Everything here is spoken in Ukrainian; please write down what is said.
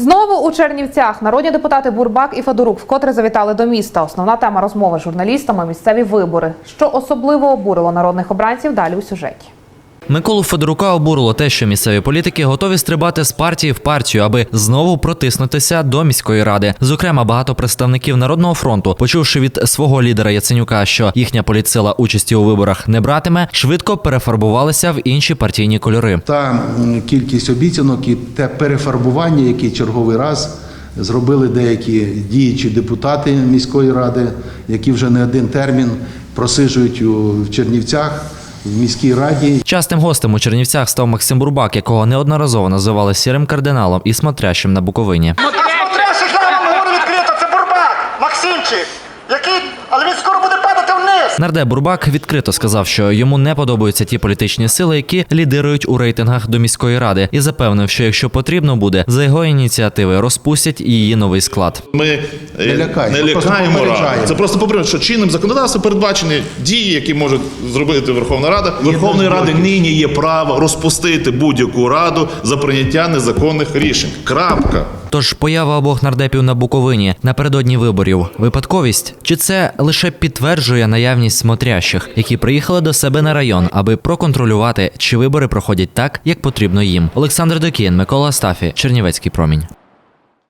Знову у Чернівцях народні депутати Бурбак і Федорук вкотре завітали до міста. Основна тема розмови з журналістами місцеві вибори. Що особливо обурило народних обранців далі у сюжеті. Миколу Федорука обурило те, що місцеві політики готові стрибати з партії в партію, аби знову протиснутися до міської ради. Зокрема, багато представників народного фронту, почувши від свого лідера Яценюка, що їхня політсила участі у виборах не братиме, швидко перефарбувалися в інші партійні кольори. Та кількість обіцянок і те перефарбування, яке черговий раз зробили деякі діючі депутати міської ради, які вже не один термін просижують у Чернівцях в міській раді. Частим гостем у Чернівцях став Максим Бурбак, якого неодноразово називали сірим кардиналом і смотрящим на Буковині. А смотрящий з нами говорю відкрито, це Бурбак, Максимчик, який, але він Нардеп Бурбак відкрито сказав, що йому не подобаються ті політичні сили, які лідирують у рейтингах до міської ради, і запевнив, що якщо потрібно буде, за його ініціативи розпустять її новий склад. Ми е, Не лякаємо, не лякаємо раду. Це просто попередження, що чинним законодавством передбачені дії, які може зробити Верховна Рада. Верховної Ради нині є право розпустити будь-яку раду за прийняття незаконних рішень. Крапка. Тож поява обох нардепів на Буковині напередодні виборів випадковість? Чи це лише підтверджує наявність смотрящих, які приїхали до себе на район, аби проконтролювати, чи вибори проходять так, як потрібно їм? Олександр Докін, Микола Астафі, Чернівецький промінь.